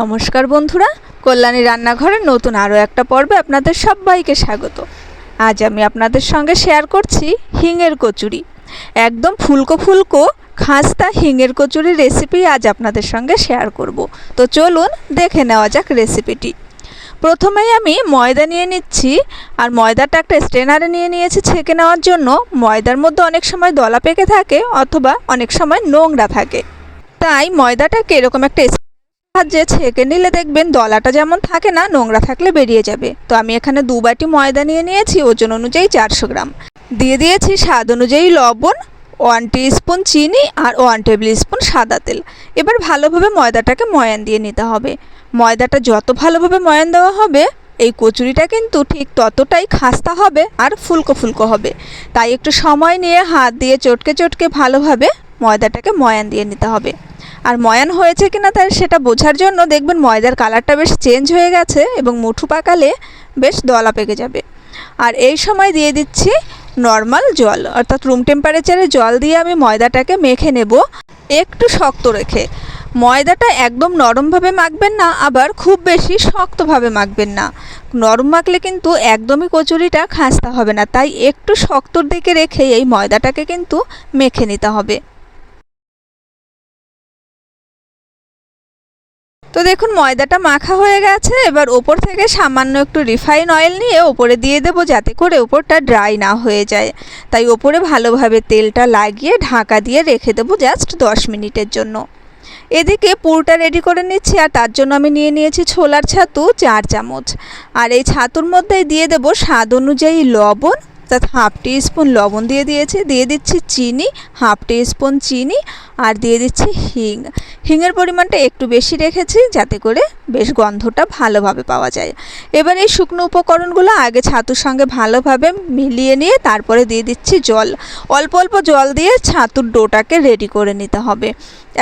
নমস্কার বন্ধুরা, কল্যাণী রান্নাঘরের নতুন আরও একটা পর্বে আপনাদের সবাইকে স্বাগত। আজ আমি আপনাদের সঙ্গে শেয়ার করছি হিঙের কচুরি। একদম ফুলকো ফুলকো, খাস্তা হিঙের কচুরির রেসিপি আজ আপনাদের সঙ্গে শেয়ার করব। তো চলুন দেখে নেওয়া যাক রেসিপিটি প্রথমেই আমি ময়দা নিয়ে নিচ্ছি, আর ময়দাটা একটা স্ট্রেনারে নিয়ে নিয়েছি ছেঁকে নেওয়ার জন্য। ময়দার মধ্যে অনেক সময় দলা পেকে থাকে, অথবা অনেক সময় নোংরা থাকে। তাই ময়দাটাকে এরকম একটা সাহায্যে ছেঁকে নিলে দেখবেন দলাটা যেমন থাকে না, নোংরা থাকলে বেরিয়ে যাবে। তো আমি এখানে দু বাটি ময়দা নিয়ে নিয়েছি, ওজন অনুযায়ী চারশো গ্রাম। দিয়ে দিয়েছি স্বাদ অনুযায়ী লবণ, ওয়ান স্পুন চিনি আর ওয়ান টেবিল স্পুন সাদা তেল। এবার ভালোভাবে ময়দাটাকে ময়ান দিয়ে নিতে হবে। ময়দাটা যত ভালোভাবে ময়ান দেওয়া হবে, এই কচুরিটা কিন্তু ঠিক ততটাই খাস্তা হবে আর ফুলকো ফুলকো হবে। তাই একটু সময় নিয়ে হাত দিয়ে চটকে চটকে ভালোভাবে ময়দাটাকে ময়ান দিয়ে নিতে হবে। আর ময়ান হয়েছে কিনা তার সেটা বোঝার জন্য দেখবেন ময়দার কালারটা বেশ চেঞ্জ হয়ে গেছে এবং মুঠু পাকালে বেশ দলা পেকে যাবে। আর এই সময় দিয়ে দিচ্ছি নর্মাল জল, অর্থাৎ রুম টেম্পারেচারে জল দিয়ে আমি ময়দাটাকে মেখে নেব একটু শক্ত রেখে। ময়দাটা একদম নরমভাবে মাখবেন না, আবার খুব বেশি শক্তভাবে মাখবেন না। নরম মাখলে কিন্তু একদমই কচুরিটা খাস্তা হবে না, তাই একটু শক্তর দিকে রেখে এই ময়দাটাকে কিন্তু মেখে নিতে হবে। তো দেখুন, ময়দাটা মাখা হয়ে গেছে। এবার ওপর থেকে সামান্য একটু রিফাইন অয়েল নিয়ে ওপরে দিয়ে দেবো যাতে করে ওপরটা ড্রাই না হয়ে যায়। তাই ওপরে ভালোভাবে তেলটা লাগিয়ে ঢাকা দিয়ে রেখে দেবো জাস্ট দশ মিনিটের জন্য। এদিকে পুরটা রেডি করে নিচ্ছি আর তার জন্য আমি নিয়ে নিয়েছি ছোলার ছাতু চার চামচ। আর এই ছাতুর মধ্যে দিয়ে দেবো স্বাদ অনুযায়ী লবণ অর্থাৎ হাফ টি স্পুন লবণ দিয়ে দিয়েছি। দিয়ে দিচ্ছি চিনি, হাফ টি স্পুন চিনি আর দিয়ে দিচ্ছি হিং। হিঙের পরিমাণটা একটু বেশি রেখেছি যাতে করে বেশ গন্ধটা ভালোভাবে পাওয়া যায়। এবার এই শুকনো উপকরণগুলো আগে ছাতুর সঙ্গে ভালোভাবে মিলিয়ে নিয়ে তারপরে দিয়ে দিচ্ছি জল। অল্প অল্প জল দিয়ে ছাতুর ডোটাকে রেডি করে নিতে হবে।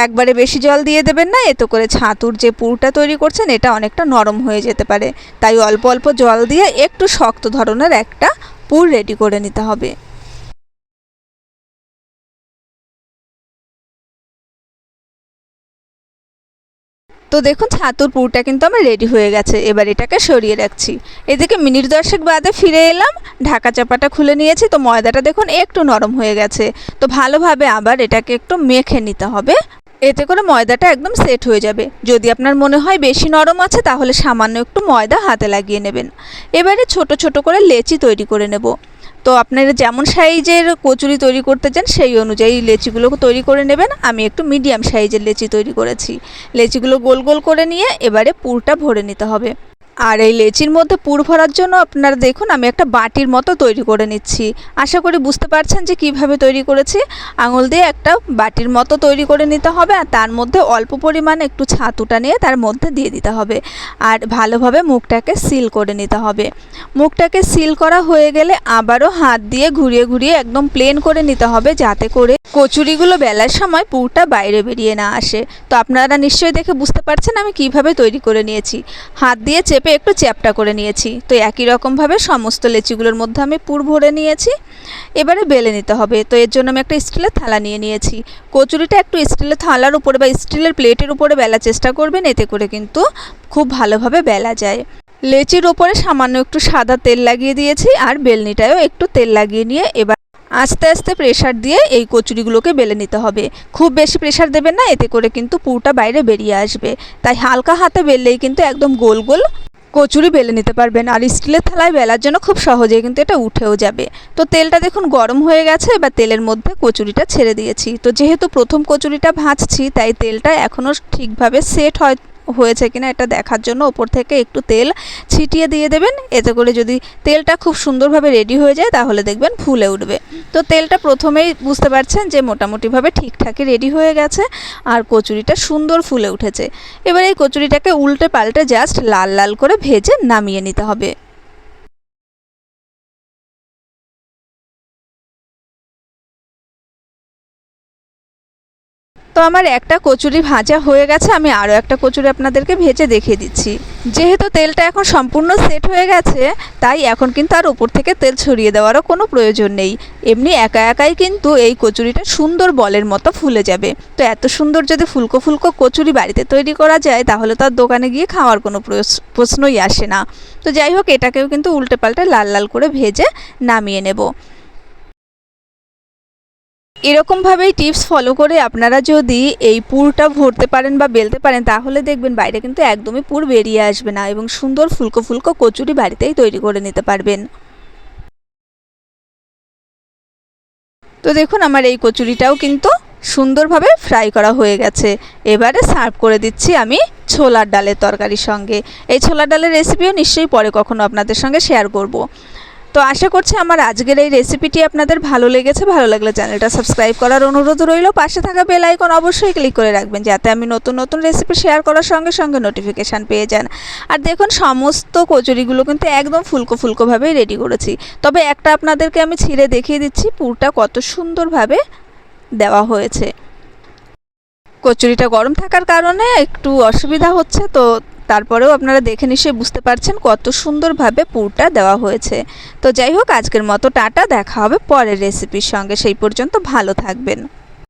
একবারে বেশি জল দিয়ে দেবেন না, এতে করে ছাতুর যে পুরটা তৈরি করছেন এটা অনেকটা নরম হয়ে যেতে পারে। তাই অল্প অল্প জল দিয়ে একটু শক্ত ধরনের একটা পুর রেডি করে নিতে হবে। তো দেখুন, ছাতুর পুরটা কিন্তু আমার রেডি হয়ে গেছে। এবার এটাকে সরিয়ে রাখছি। এদিকে মিনিট দশেক বাদে ফিরে এলাম, ঢাকা চাপাটা খুলে নিয়েছি। তো ময়দাটা দেখুন, একটু নরম হয়ে গেছে। তো ভালোভাবে আবার এটাকে একটু মেখে নিতে হবে। এতে করে ময়দাটা একদম সেট হয়ে যাবে। যদি আপনার মনে হয় বেশি নরম আছে, তাহলে সামান্য একটু ময়দা হাতে লাগিয়ে নেবেন। এবারে ছোট ছোট করে লেচি তৈরি করে নেব। তো আপনারা যেমন সাইজের কচুরি তৈরি করতে চান, সেই অনুযায়ী লেচিগুলোকে তৈরি করে নেবেন। আমি একটু মিডিয়াম সাইজের লেচি তৈরি করেছি। লেচিগুলো গোল গোল করে নিয়ে এবারে পুরটা ভরে নিতে হবে। আর এই লেচির মধ্যে পুর ভরার জন্য আপনারা দেখুন, আমি একটা বাটির মতো তৈরি করে নিচ্ছি। আশা করি বুঝতে পারছেন যে কীভাবে তৈরি করেছি। আঙুল দিয়ে একটা বাটির মতো তৈরি করে নিতে হবে আর তার মধ্যে অল্প পরিমাণে একটু ছাতুটা নিয়ে তার মধ্যে দিয়ে দিতে হবে। আর ভালোভাবে মুখটাকে সিল করে নিতে হবে। মুখটাকে সিল করা হয়ে গেলে আবারও হাত দিয়ে ঘুরিয়ে ঘুরিয়ে একদম প্লেন করে নিতে হবে যাতে করে কচুরিগুলো বেলার সময় পুরটা বাইরে বেরিয়ে না আসে। তো আপনারা নিশ্চয়ই দেখে বুঝতে পারছেন আমি কীভাবে তৈরি করে নিয়েছি। হাত দিয়ে চেপে একটু চ্যাপটা করে নিয়েছি। তো একই রকমভাবে সমস্ত লেচিগুলোর মধ্যে আমি পুর ভরে নিয়েছি। এবারে বেলে নিতে হবে। তো এর জন্য আমি একটা স্টিলের থালা নিয়ে নিয়েছি। কচুরিটা একটু স্টিলের থালার উপরে বা স্টিলের প্লেটের উপরে বেলার চেষ্টা করবেন। এতে করে কিন্তু খুব ভালোভাবে বেলা যায়। লেচির ওপরে সামান্য একটু সাদা তেল লাগিয়ে দিয়েছি আর বেলনিটায়ও একটু তেল লাগিয়ে নিয়ে এবার আস্তে আস্তে প্রেশার দিয়ে এই কচুরিগুলোকে বেলে নিতে হবে। খুব বেশি প্রেশার দেবেন না, এতে করে কিন্তু পুরটা বাইরে বেরিয়ে আসবে। তাই হালকা হাতে বেললেই কিন্তু একদম গোল গোল কচুরি বেলে নিতে পারবেন আর স্টিলের থালায় বেলার জন্য খুব সহজে কিন্তু এটা উঠেও যাবে। তো তেলটা দেখুন গরম হয়ে গেছে, এবার তেলের মধ্যে কচুরিটা ছেড়ে দিয়েছি। তো যেহেতু প্রথম কচুরিটা ভাজছি, তাই তেলটা এখনও ঠিকভাবে সেট হয় হয়েছে কিনা এটা দেখার জন্য ওপর থেকে একটু তেল ছিটিয়ে দিয়ে দেবেন। এতে করে যদি তেলটা খুব সুন্দরভাবে রেডি হয়ে যায়, তাহলে দেখবেন ফুলে উঠবে। তো তেলটা প্রথমেই বুঝতে পারছেন যে মোটামুটিভাবে ঠিকঠাকই রেডি হয়ে গেছে আর কচুরিটা সুন্দর ফুলে উঠেছে। এবার এই কচুরিটাকে উল্টে পাল্টে জাস্ট লাল লাল করে ভেজে নামিয়ে নিতে হবে। তো আমার একটা কচুরি ভাজা হয়ে গেছে, আমি আরও একটা কচুরি আপনাদেরকে ভেজে দেখিয়ে দিচ্ছি। যেহেতু তেলটা এখন সম্পূর্ণ সেট হয়ে গেছে, তাই এখন কিন্তু আর উপর থেকে তেল ছড়িয়ে দেওয়ারও কোনো প্রয়োজন নেই। এমনি একা একাই কিন্তু এই কচুরিটা সুন্দর বলের মতো ফুলে যাবে। তো এত সুন্দর যদি ফুলকো ফুলকো কচুরি বাড়িতে তৈরি করা যায়, তাহলে তার দোকানে গিয়ে খাওয়ার কোনো প্রশ্নই আসে না। তো যাই হোক, এটাকেও কিন্তু উল্টে পাল্টে লাল লাল করে ভেজে নামিয়ে নেব। এরকমভাবেই টিপস ফলো করে আপনারা যদি এই পুরটা ভরতে পারেন বা বেলতে পারেন, তাহলে দেখবেন বাইরে কিন্তু একদমই পুর বেরিয়ে আসবে না এবং সুন্দর ফুলকো ফুলকো কচুরি বাড়িতেই তৈরি করে নিতে পারবেন। তো দেখুন, আমার এই কচুরিটাও কিন্তু সুন্দরভাবে ফ্রাই করা হয়ে গেছে। এবারে সার্ভ করে দিচ্ছি আমি ছোলার ডালের তরকারির সঙ্গে। এই ছোলার ডালের রেসিপিও নিশ্চয়ই পরে কখনো আপনাদের সঙ্গে শেয়ার করব। তো আশা করছি আমার আজকের এই রেসিপিটি আপনাদের ভালো লেগেছে। ভালো লাগলে চ্যানেলটা সাবস্ক্রাইব করার অনুরোধ রইল। পাশে থাকা বেল আইকন অবশ্যই ক্লিক করে রাখবেন, যাতে আমি নতুন নতুন রেসিপি শেয়ার করার সঙ্গে সঙ্গে নোটিফিকেশান পেয়ে যান। আর দেখুন, সমস্ত কচুরিগুলো কিন্তু একদম ফুলকো ফুলকোভাবেই রেডি করেছি। তবে একটা আপনাদেরকে আমি ছিঁড়ে দেখিয়ে দিচ্ছি, পুরটা কত সুন্দরভাবে দেওয়া হয়েছে। কচুরিটা গরম থাকার কারণে একটু অসুবিধা হচ্ছে, তো তারপরেও আপনারা দেখে নিশ্চয়ই বুঝতে পারছেন কত সুন্দরভাবে পুরটা দেওয়া হয়েছে। তো যাই হোক, আজকের মতো টাটা, দেখা হবে পরের রেসিপির সঙ্গে। সেই পর্যন্ত ভালো থাকবেন।